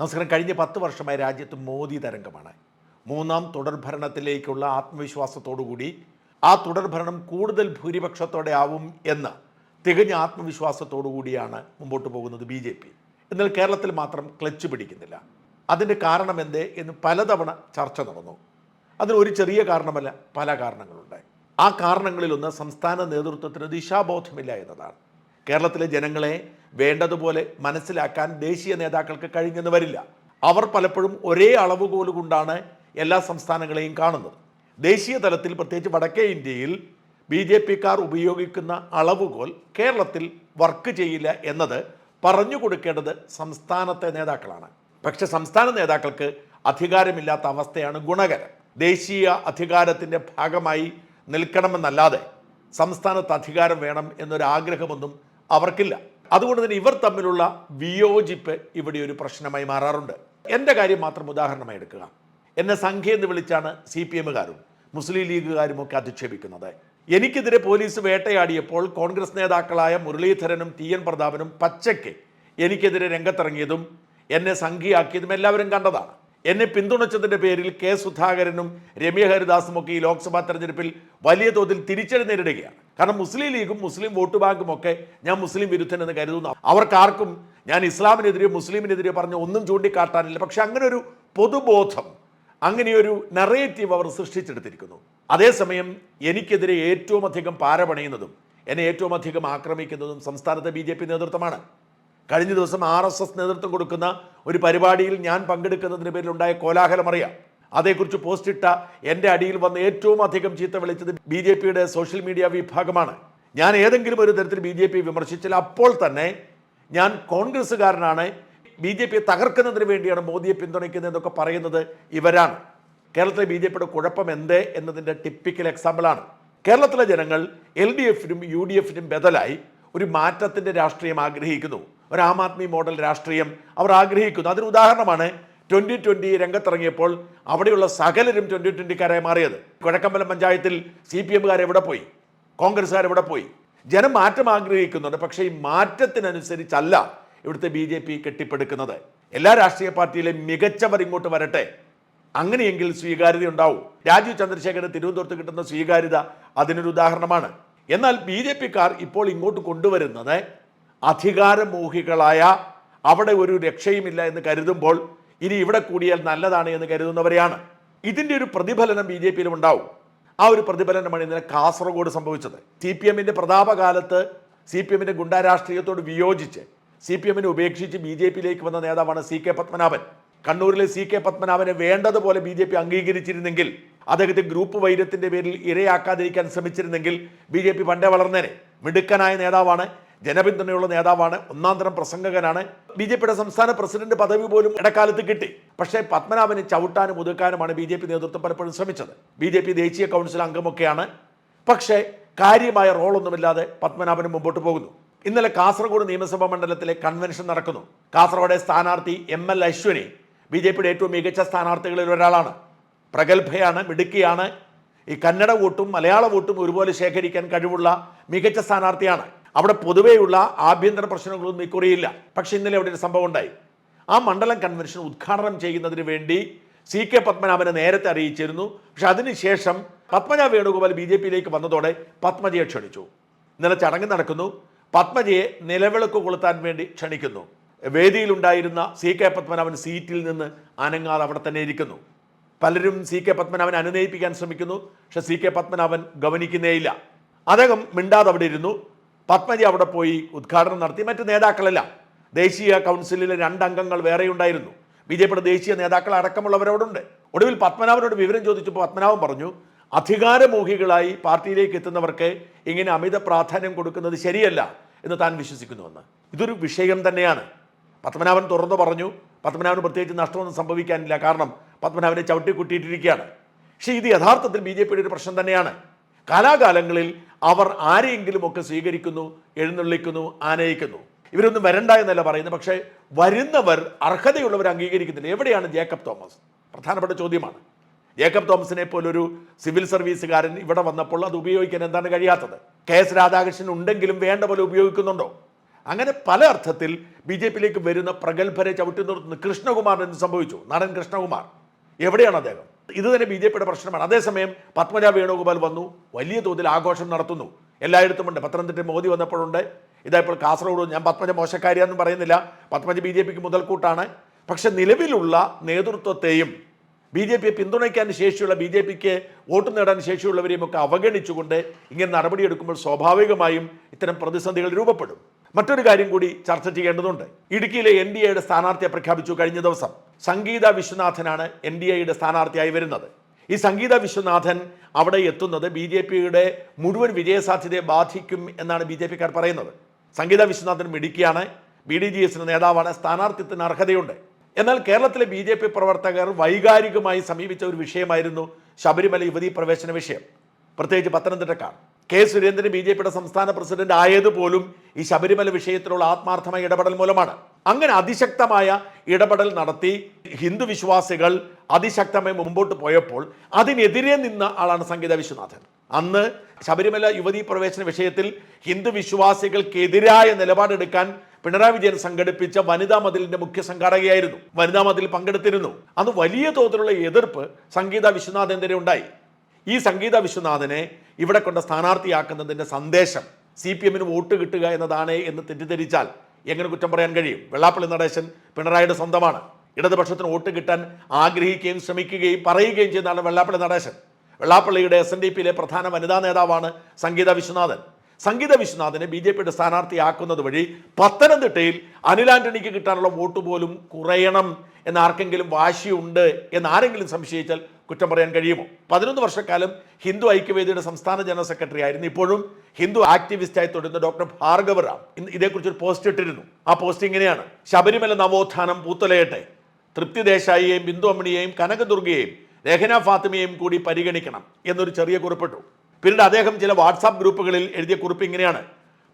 നമസ്കാരം. കഴിഞ്ഞ പത്ത് വർഷമായി രാജ്യത്ത് മോദി തരംഗമാണ്. മൂന്നാം തുടർഭരണത്തിലേക്കുള്ള ആത്മവിശ്വാസത്തോടുകൂടി ആ തുടർഭരണം കൂടുതൽ ഭൂരിപക്ഷത്തോടെ ആവും എന്ന് തികഞ്ഞ ആത്മവിശ്വാസത്തോടുകൂടിയാണ് മുമ്പോട്ട് പോകുന്നത് ബി ജെ പി. എന്നാൽ കേരളത്തിൽ മാത്രം ക്ലച്ച് പിടിക്കുന്നില്ല. അതിന്റെ കാരണം എന്തേ എന്ന് പലതവണ ചർച്ച നടന്നു. അതിന് ഒരു ചെറിയ കാരണമല്ല പല കാരണങ്ങളുണ്ട്. ആ കാരണങ്ങളിലൊന്ന് സംസ്ഥാന നേതൃത്വത്തിന് ദിശാബോധമില്ല എന്നതാണ്. കേരളത്തിലെ ജനങ്ങളെ വേണ്ടതുപോലെ മനസ്സിലാക്കാൻ ദേശീയ നേതാക്കൾക്ക് കഴിഞ്ഞെന്ന് വരില്ല. അവർ പലപ്പോഴും ഒരേ അളവുകോൽ കൊണ്ടാണ് എല്ലാ സംസ്ഥാനങ്ങളെയും കാണുന്നത്. ദേശീയ തലത്തിൽ പ്രത്യേകിച്ച് വടക്കേ ഇന്ത്യയിൽ ബി ജെ പിക്കാർ ഉപയോഗിക്കുന്ന അളവുകോൽ കേരളത്തിൽ വർക്ക് ചെയ്യില്ല എന്നത് പറഞ്ഞു കൊടുക്കേണ്ടത് സംസ്ഥാനത്തെ നേതാക്കളാണ്. പക്ഷെ സംസ്ഥാന നേതാക്കൾക്ക് അധികാരമില്ലാത്ത അവസ്ഥയാണ് ഗുണകരം. ദേശീയ അധികാരത്തിന്റെ ഭാഗമായി നിൽക്കണമെന്നല്ലാതെ സംസ്ഥാനത്ത് അധികാരം വേണം എന്നൊരു ആഗ്രഹമൊന്നും അവർക്കില്ല. അതുകൊണ്ട് തന്നെ ഇവർ തമ്മിലുള്ള വിയോജിപ്പ് ഇവിടെ ഒരു പ്രശ്നമായി മാറാറുണ്ട്. എന്റെ കാര്യം മാത്രം ഉദാഹരണമായി എടുക്കുക. എന്നെ സംഖ്യ എന്ന് വിളിച്ചാണ് സി പി എമ്മുകാരും മുസ്ലിം ലീഗുകാരും ഒക്കെ അധിക്ഷേപിക്കുന്നത്. എനിക്കെതിരെ പോലീസ് വേട്ടയാടിയപ്പോൾ കോൺഗ്രസ് നേതാക്കളായ മുരളീധരനും ടി എൻ പ്രതാപനും പച്ചയ്ക്ക് എനിക്കെതിരെ രംഗത്തിറങ്ങിയതും എന്നെ സംഖ്യയാക്കിയതും എല്ലാവരും കണ്ടതാണ്. എന്നെ പിന്തുണച്ചതിന്റെ പേരിൽ കെ സുധാകരനും രമ്യ ഹരിദാസും ഒക്കെ ഈ ലോക്സഭാ തെരഞ്ഞെടുപ്പിൽ വലിയ തോതിൽ തിരിച്ചടി നേരിടുകയാണ്. കാരണം മുസ്ലിം ലീഗും മുസ്ലിം വോട്ട് ബാങ്കും ഒക്കെ ഞാൻ മുസ്ലിം വിരുദ്ധനെന്ന് കരുതുന്നു. അവർക്കാർക്കും ഞാൻ ഇസ്ലാമിനെതിരെയോ മുസ്ലിമിനെതിരെയോ പറഞ്ഞ ഒന്നും ചൂണ്ടിക്കാട്ടാനില്ല. പക്ഷെ അങ്ങനെ ഒരു പൊതുബോധം അങ്ങനെയൊരു നറേറ്റീവ് അവർ സൃഷ്ടിച്ചെടുത്തിരിക്കുന്നു. അതേസമയം എനിക്കെതിരെ ഏറ്റവും അധികം പാരപണയുന്നതും എന്നെ ഏറ്റവും അധികം ആക്രമിക്കുന്നതും സംസ്ഥാനത്തെ ബി ജെ പി നേതൃത്വമാണ്. കഴിഞ്ഞ ദിവസം ആർ എസ് എസ് നേതൃത്വം കൊടുക്കുന്ന ഒരു പരിപാടിയിൽ ഞാൻ പങ്കെടുക്കുന്നതിന് പേരിലുണ്ടായ കോലാഹലം അറിയാം അതേക്കുറിച്ച് പോസ്റ്റ് ഇട്ട എന്റെ അടിയിൽ വന്ന് ഏറ്റവും അധികം ചീത്ത വിളിച്ചത് ബി ജെ പിയുടെ സോഷ്യൽ മീഡിയ വിഭാഗമാണ്. ഞാൻ ഏതെങ്കിലും ഒരു തരത്തിൽ ബി ജെ പി വിമർശിച്ചാൽ അപ്പോൾ തന്നെ ഞാൻ കോൺഗ്രസ്സുകാരനാണ്. ബി ജെ പിയെ തകർക്കുന്നതിന് വേണ്ടിയാണ് മോദിയെ പിന്തുണയ്ക്കുന്നതെന്നൊക്കെ പറയുന്നത് ഇവരാണ്. കേരളത്തിലെ ബി ജെ പിയുടെ കുഴപ്പം എന്തേ എന്നതിന്റെ ടിപ്പിക്കൽ എക്സാമ്പിളാണ് കേരളത്തിലെ ജനങ്ങൾ എൽ ഡി എഫിനും യു ഡി എഫിനും ബദലായി ഒരു മാറ്റത്തിന്റെ രാഷ്ട്രീയം ആഗ്രഹിക്കുന്നു. ഒരു ആം ആദ്മി മോഡൽ രാഷ്ട്രീയം അവർ ആഗ്രഹിക്കുന്നു. അതിന് ഉദാഹരണമാണ് ട്വന്റി ട്വന്റി രംഗത്തിറങ്ങിയപ്പോൾ അവിടെയുള്ള സകലരും ട്വന്റി ട്വന്റിക്കാരായി മാറിയത്. കുഴക്കമ്പലം പഞ്ചായത്തിൽ സി പി എമ്മുകാർ എവിടെ പോയി? കോൺഗ്രസ്സുകാർ എവിടെ പോയി? ജനം മാറ്റം ആഗ്രഹിക്കുന്നുണ്ട് പക്ഷേ ഈ മാറ്റത്തിനനുസരിച്ചല്ല ഇവിടുത്തെ ബി ജെ പി കെട്ടിപ്പടുക്കുന്നത്. എല്ലാ രാഷ്ട്രീയ പാർട്ടിയിലെ മികച്ചവർ ഇങ്ങോട്ട് വരട്ടെ. അങ്ങനെയെങ്കിൽ സ്വീകാര്യത ഉണ്ടാവും. രാജീവ് ചന്ദ്രശേഖരന് തിരുവനന്തപുരത്ത് കിട്ടുന്ന സ്വീകാര്യത അതിനൊരു ഉദാഹരണമാണ്. എന്നാൽ ബി ജെ പിക്കാർ ഇപ്പോൾ ഇങ്ങോട്ട് കൊണ്ടുവരുന്നത് അധികാരമോഹികളായ അവിടെ ഒരു രക്ഷയുമില്ല എന്ന് കരുതുമ്പോൾ ഇനി ഇവിടെ കൂടിയാൽ നല്ലതാണ് എന്ന് കരുതുന്നവരെയാണ്. ഇതിന്റെ ഒരു പ്രതിഫലനം ബി ജെ പിയിലും ഉണ്ടാവും. ആ ഒരു പ്രതിഫലനമാണ് ഇന്നലെ കാസർഗോഡ് സംഭവിച്ചത്. സി പി എമ്മിന്റെ പ്രതാപകാലത്ത് സി പി എമ്മിന്റെ ഗുണ്ടാ രാഷ്ട്രീയത്തോട് വിയോജിച്ച് സി പി എമ്മിനെ ഉപേക്ഷിച്ച് ബി ജെ പിയിലേക്ക് വന്ന നേതാവാണ് സി കെ പത്മനാഭൻ. കണ്ണൂരിലെ സി കെ പത്മനാഭനെ വേണ്ടതുപോലെ ബി ജെ പി അംഗീകരിച്ചിരുന്നെങ്കിൽ അദ്ദേഹത്തെ ഗ്രൂപ്പ് വൈരത്തിന്റെ പേരിൽ ഇരയാക്കാതിരിക്കാൻ ശ്രമിച്ചിരുന്നെങ്കിൽ ബി ജെ പി പണ്ടേ വളർന്നേനെ. മിടുക്കനായ നേതാവാണ് ജനപിന്തുണയുള്ള നേതാവാണ് ഒന്നാം തരം പ്രസംഗകനാണ്. ബി ജെ പിയുടെ സംസ്ഥാന പ്രസിഡന്റ് പദവി പോലും ഇടക്കാലത്ത് കിട്ടി. പക്ഷേ പത്മനാഭനെ ചവിട്ടാനും ഒതുക്കാനുമാണ് ബി ജെ പി നേതൃത്വം പലപ്പോഴും ശ്രമിച്ചത്. ബി ജെ പി ദേശീയ കൗൺസിൽ അംഗമൊക്കെയാണ്. പക്ഷേ കാര്യമായ റോളൊന്നുമില്ലാതെ പത്മനാഭനും മുമ്പോട്ട് പോകുന്നു. ഇന്നലെ കാസർഗോഡ് നിയമസഭാ മണ്ഡലത്തിലെ കൺവെൻഷൻ നടക്കുന്നു. കാസർഗോഡെ സ്ഥാനാർത്ഥി M L Ashwini B J പിയുടെ ഏറ്റവും മികച്ച സ്ഥാനാർത്ഥികളിൽ ഒരാളാണ്. പ്രഗത്ഭയാണ് മിടുക്കിയാണ്. ഈ കന്നഡ വോട്ടും മലയാള വോട്ടും ഒരുപോലെ ശേഖരിക്കാൻ കഴിവുള്ള മികച്ച സ്ഥാനാർത്ഥിയാണ്. അവിടെ പൊതുവെയുള്ള ആഭ്യന്തര പ്രശ്നങ്ങളൊന്നും ഇക്കുറിയില്ല പക്ഷെ ഇന്നലെ അവിടെ ഒരു സംഭവം ഉണ്ടായി. ആ മണ്ഡലം കൺവെൻഷൻ ഉദ്ഘാടനം ചെയ്യുന്നതിന് വേണ്ടി സി കെ പത്മനാഭനെ നേരത്തെ അറിയിച്ചിരുന്നു. പക്ഷെ അതിനുശേഷം പത്മജ വേണുഗോപാൽ ബി ജെ പിയിലേക്ക് വന്നതോടെ പത്മജയെ ക്ഷണിച്ചു. ഇന്നലെ ചടങ്ങ് നടക്കുന്നു. പത്മജയെ നിലവിളക്ക് കൊളുത്താൻ വേണ്ടി ക്ഷണിക്കുന്നു. വേദിയിലുണ്ടായിരുന്ന സി കെ പത്മനാഭൻ സീറ്റിൽ നിന്ന് അനങ്ങാതെ അവിടെ തന്നെ ഇരിക്കുന്നു. പലരും സി കെ പത്മനാഭൻ അനുനയിപ്പിക്കാൻ ശ്രമിക്കുന്നു. പക്ഷെ സി കെ പത്മനാഭൻ ഗവനിക്കുന്നേയില്ല അദ്ദേഹം മിണ്ടാതെ അവിടെ ഇരുന്നു. പത്മജി അവിടെ പോയി ഉദ്ഘാടനം നടത്തി. മറ്റ് നേതാക്കളല്ല ദേശീയ കൗൺസിലിലെ രണ്ടംഗങ്ങൾ വേറെയുണ്ടായിരുന്നു. ബി ജെ പിയുടെ ദേശീയ നേതാക്കൾ അടക്കമുള്ളവരോടുണ്ട്. ഒടുവിൽ പത്മനാഭനോട് വിവരം ചോദിച്ചപ്പോൾ പത്മനാഭൻ പറഞ്ഞു അധികാരമോഹികളായി പാർട്ടിയിലേക്ക് എത്തുന്നവർക്ക് ഇങ്ങനെ അമിത പ്രാധാന്യം കൊടുക്കുന്നത് ശരിയല്ല എന്ന് താൻ വിശ്വസിക്കുന്നുവെന്ന്. ഇതൊരു വിഷയം തന്നെയാണ്. പത്മനാഭൻ തുറന്നു പറഞ്ഞു പത്മനാഭന് പ്രത്യേകിച്ച് നഷ്ടമൊന്നും സംഭവിക്കാനില്ല. കാരണം പത്മനാഭനെ ചവിട്ടിക്കുട്ടിയിട്ടിരിക്കുകയാണ്. പക്ഷേ ഇത് യഥാർത്ഥത്തിൽ ബി ജെ പിയുടെ ഒരു പ്രശ്നം തന്നെയാണ്. കാലാകാലങ്ങളിൽ അവർ ആരെയെങ്കിലും ഒക്കെ സ്വീകരിക്കുന്നു എഴുന്നള്ളിക്കുന്നു ആനയിക്കുന്നു. ഇവരൊന്നും വരണ്ട എന്നല്ല പറയുന്നത്. പക്ഷേ വരുന്നവർ അർഹതയുള്ളവർ അംഗീകരിക്കുന്നില്ല. എവിടെയാണ് ജേക്കബ് തോമസ്? പ്രധാനപ്പെട്ട ചോദ്യമാണ്. ജേക്കബ് തോമസിനെ പോലൊരു സിവിൽ സർവീസുകാരൻ ഇവിടെ വന്നപ്പോൾ അത് ഉപയോഗിക്കാൻ എന്താണ് കഴിയാത്തത്? കെ എസ് രാധാകൃഷ്ണൻ ഉണ്ടെങ്കിലും വേണ്ട പോലെ ഉപയോഗിക്കുന്നുണ്ടോ? അങ്ങനെ പല അർത്ഥത്തിൽ ബി ജെ പിയിലേക്ക് വരുന്ന പ്രഗത്ഭരെ ചവിട്ടി നിർത്തുന്നു കൃഷ്ണകുമാറിന് എന്ത് സംഭവിച്ചു? നടൻ കൃഷ്ണകുമാർ. എവിടെയാണ് അദ്ദേഹം? ഇത് തന്നെ ബി ജെ പിയുടെ പ്രശ്നമാണ്. അതേസമയം പത്മജ വേണുഗോപാൽ വന്നു. വലിയ തോതിൽ ആഘോഷം നടത്തുന്നു. എല്ലായിടത്തുമുണ്ട് പത്തനംതിട്ട മോദി വന്നപ്പോഴുണ്ട്. ഇതായപ്പോൾ കാസർഗോഡ് ഞാൻ പത്മജ മോശക്കാരിയാന്നും പറയുന്നില്ല. പത്മജ ബി ജെ പിക്ക് മുതൽക്കൂട്ടാണ്. പക്ഷെ നിലവിലുള്ള നേതൃത്വത്തെയും ബി ജെ പിയെ പിന്തുണയ്ക്കാൻ ശേഷിയുള്ള ബി ജെ പിക്ക് വോട്ട് നേടാൻ ശേഷിയുള്ളവരെയും ഒക്കെ അവഗണിച്ചുകൊണ്ട് ഇങ്ങനെ നടപടിയെടുക്കുമ്പോൾ സ്വാഭാവികമായും ഇത്തരം പ്രതിസന്ധികൾ രൂപപ്പെടും. മറ്റൊരു കാര്യം കൂടി ചർച്ച ചെയ്യേണ്ടതുണ്ട്. ഇടുക്കിയിലെ എൻ ഡി എയുടെ സ്ഥാനാർത്ഥിയെ പ്രഖ്യാപിച്ചു കഴിഞ്ഞ ദിവസം. സംഗീത വിശ്വനാഥനാണ് എൻ ഡി എയുടെ സ്ഥാനാർത്ഥിയായി വരുന്നത്. ഈ സംഗീത വിശ്വനാഥൻ അവിടെ എത്തുന്നത് ബി ജെ പിയുടെ മുഴുവൻ വിജയസാധ്യതയെ ബാധിക്കും എന്നാണ് ബി ജെ പിക്കാർ പറയുന്നത്. സംഗീത വിശ്വനാഥൻ മിടുക്കിയാണ് ബി ഡി ജി എസിന് നേതാവാണ്. സ്ഥാനാർത്ഥിത്വത്തിന് അർഹതയുണ്ട്. എന്നാൽ കേരളത്തിലെ ബി ജെ പി പ്രവർത്തകർ വൈകാരികമായി സമീപിച്ച ഒരു വിഷയമായിരുന്നു ശബരിമല യുവതീ പ്രവേശന വിഷയം. പ്രത്യേകിച്ച് പത്തനംതിട്ടക്കാർ. കെ സുരേന്ദ്രൻ ബി ജെ പിയുടെ സംസ്ഥാന പ്രസിഡന്റ് ആയതുപോലും ഈ ശബരിമല വിഷയത്തിലുള്ള ആത്മാർത്ഥമായ ഇടപെടൽ മൂലമാണ്. അങ്ങനെ അതിശക്തമായ ഇടപെടൽ നടത്തി ഹിന്ദു വിശ്വാസികൾ അതിശക്തമായി മുമ്പോട്ട് പോയപ്പോൾ അതിനെതിരെ നിന്ന ആളാണ് സംഗീത വിശ്വനാഥൻ. അന്ന് ശബരിമല യുവതീ പ്രവേശന വിഷയത്തിൽ ഹിന്ദു വിശ്വാസികൾക്കെതിരായ നിലപാടെടുക്കാൻ പിണറായി വിജയൻ സംഘടിപ്പിച്ച വനിതാ മതിലിന്റെ മുഖ്യ സംഘാടകയായിരുന്നു. വനിതാ മതിൽ പങ്കെടുത്തിരുന്നു. അന്ന് വലിയ തോതിലുള്ള എതിർപ്പ് സംഗീത വിശ്വനാഥനെതിരെ ഉണ്ടായി. ഈ സംഗീത വിശ്വനാഥനെ ഇവിടെ കൊണ്ട് സ്ഥാനാർത്ഥിയാക്കുന്നതിന്റെ സന്ദേശം സി പി എമ്മിന് വോട്ട് കിട്ടുക എന്നതാണ് എന്ന് തെറ്റിദ്ധരിച്ചാൽ എങ്ങനെ കുറ്റം പറയാൻ കഴിയും? വെള്ളാപ്പള്ളി നടേശൻ പിണറായിയുടെ സ്വന്തമാണ്. ഇടതുപക്ഷത്തിന് വോട്ട് കിട്ടാൻ ആഗ്രഹിക്കുകയും ശ്രമിക്കുകയും പറയുകയും ചെയ്യുന്നതാണ് വെള്ളാപ്പള്ളി നടേശൻ. വെള്ളാപ്പള്ളിയുടെ എസ് എൻ ഡി പിയിലെ പ്രധാന വനിതാ നേതാവാണ് സംഗീത വിശ്വനാഥൻ. സംഗീത വിശ്വനാഥനെ ബി ജെ പിയുടെ സ്ഥാനാർത്ഥിയാക്കുന്നത് വഴി പത്തനംതിട്ടയിൽ അനിൽ ആന്റണിക്ക് കിട്ടാനുള്ള വോട്ട് പോലും കുറയണം എന്ന് ആർക്കെങ്കിലും വാശിയുണ്ട് എന്ന് ആരെങ്കിലും സംശയിച്ചാൽ കുറ്റം പറയാൻ കഴിയുമോ? പതിനൊന്ന് വർഷക്കാലം ഹിന്ദു ഐക്യവേദിയുടെ സംസ്ഥാന ജനറൽ സെക്രട്ടറി ആയിരുന്നു. ഇപ്പോഴും ഹിന്ദു ആക്ടിവിസ്റ്റായി തുടരുന്ന ഡോക്ടർ ഭാർഗവ റാം ഇതേക്കുറിച്ച് ഒരു പോസ്റ്റ് ഇട്ടിരുന്നു. ആ പോസ്റ്റ് ഇങ്ങനെയാണ്. ശബരിമല നവോത്ഥാനം പൂത്തലയട്ടെ. തൃപ്തി ദേശായിയെയും ബിന്ദു അമ്മണിയെയും കനകദുർഗയെയും രഹന ഫാത്തിമയെയും കൂടി പരിഗണിക്കണം എന്നൊരു ചെറിയ കുറിപ്പിട്ടു പിന്നീട് അദ്ദേഹം ചില വാട്സാപ്പ് ഗ്രൂപ്പുകളിൽ എഴുതിയ കുറിപ്പ് ഇങ്ങനെയാണ്.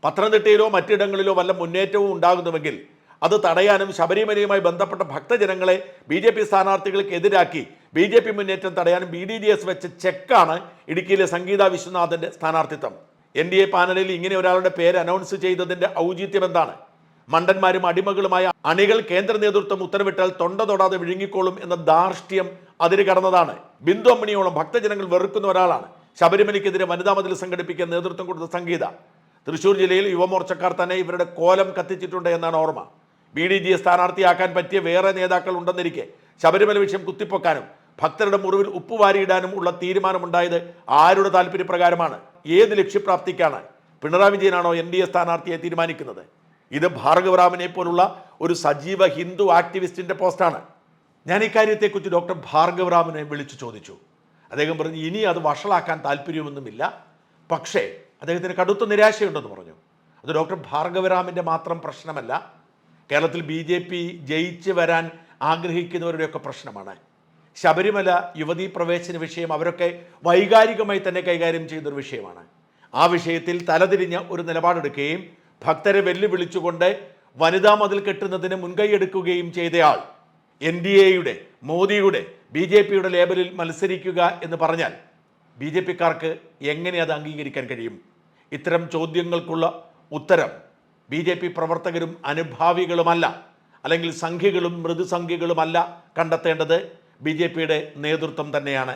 പത്തനംതിട്ടയിലോ മറ്റിടങ്ങളിലോ വല്ല മുന്നേറ്റവും ഉണ്ടാകുന്നുവെങ്കിൽ അത് തടയാനും ശബരിമലയുമായി ബന്ധപ്പെട്ട ഭക്തജനങ്ങളെ ബി ജെ പി സ്ഥാനാർത്ഥികൾക്കെതിരാക്കി ബി ജെ പി മുന്നേറ്റം തടയാനും ബി ഡി ഡി എസ് വെച്ച ചെക്കാണ് ഇടുക്കിയിലെ സംഗീത വിശ്വനാഥന്റെ സ്ഥാനാർത്ഥിത്വം. എൻ ഡി എ പാനലിൽ ഇങ്ങനെ ഒരാളുടെ പേര് അനൗൺസ് ചെയ്തതിന്റെ ഔചിത്യം എന്താണ്? മണ്ടന്മാരും അടിമകളുമായ അണികൾ കേന്ദ്ര നേതൃത്വം ഉത്തരവിട്ടാൽ തൊണ്ട തൊടാതെ വിഴുങ്ങിക്കോളും എന്ന ധാർഷ്ട്യം അതിര് കടന്നതാണ്. ബിന്ദു അമ്മണിയോളം ഭക്തജനങ്ങൾ വെറുക്കുന്ന ഒരാളാണ്. ശബരിമലയ്ക്കെതിരെ വനിതാ മതിൽ സംഘടിപ്പിക്കാൻ നേതൃത്വം കൊടുത്ത സംഗീത. തൃശൂർ ജില്ലയിൽ യുവമോർച്ചക്കാർ തന്നെ ഇവരുടെ കോലം കത്തിച്ചിട്ടുണ്ട് എന്നാണ് ഓർമ്മ. ബി ഡി ജിയെ സ്ഥാനാർത്ഥിയാക്കാൻ പറ്റിയ വേറെ നേതാക്കൾ ഉണ്ടെന്നിരിക്കെ ശബരിമല വിഷയം കുത്തിപ്പൊക്കാനും ഭക്തരുടെ മുറിവിൽ ഉപ്പ് വാരിയിടാനും ഉള്ള തീരുമാനമുണ്ടായത് ആരുടെ താല്പര്യപ്രകാരമാണ്? ഏത് ലക്ഷ്യപ്രാപ്തിക്കാണ്? പിണറായി വിജയനാണോ എൻ ഡി എ സ്ഥാനാർത്ഥിയെ തീരുമാനിക്കുന്നത്? ഇത് ഭാർഗവറാമിനെ പോലുള്ള ഒരു സജീവ ഹിന്ദു ആക്ടിവിസ്റ്റിന്റെ പോസ്റ്റാണ്. ഞാൻ ഇക്കാര്യത്തെക്കുറിച്ച് ഡോക്ടർ ഭാർഗവറാമിനെ വിളിച്ചു ചോദിച്ചു. അദ്ദേഹം പറഞ്ഞു ഇനി അത് വഷളാക്കാൻ താല്പര്യമൊന്നുമില്ല. പക്ഷേ അദ്ദേഹത്തിന് കടുത്ത നിരാശയുണ്ടെന്ന് പറഞ്ഞു. അത് ഡോക്ടർ ഭാർഗവരാമിന്റെ മാത്രം പ്രശ്നമല്ല. കേരളത്തിൽ ബി ജെ പി ജയിച്ച് വരാൻ ആഗ്രഹിക്കുന്നവരുടെയൊക്കെ പ്രശ്നമാണ്. ശബരിമല യുവതീ പ്രവേശന വിഷയം അവരൊക്കെ വൈകാരികമായി തന്നെ കൈകാര്യം ചെയ്യുന്നൊരു വിഷയമാണ്. ആ വിഷയത്തിൽ തലതിരിഞ്ഞ ഒരു നിലപാടെടുക്കുകയും ഭക്തരെ വെല്ലുവിളിച്ചുകൊണ്ട് വനിതാ മതിൽ കെട്ടുന്നതിന് മുൻകൈയെടുക്കുകയും ചെയ്തയാൾ എൻ ഡി എയുടെ മോദിയുടെ ബി ജെ പിയുടെ ലേബലിൽ മത്സരിക്കുക എന്ന് പറഞ്ഞാൽ ബി ജെ പിക്കാർക്ക് എങ്ങനെ അത് അംഗീകരിക്കാൻ കഴിയും? ഇത്തരം ചോദ്യങ്ങൾക്കുള്ള ഉത്തരം ബി ജെ പി പ്രവർത്തകരും അനുഭാവികളുമല്ല അല്ലെങ്കിൽ സംഖ്യകളും മൃദുസംഖ്യകളുമല്ല കണ്ടെത്തേണ്ടത് ബി നേതൃത്വം തന്നെയാണ്.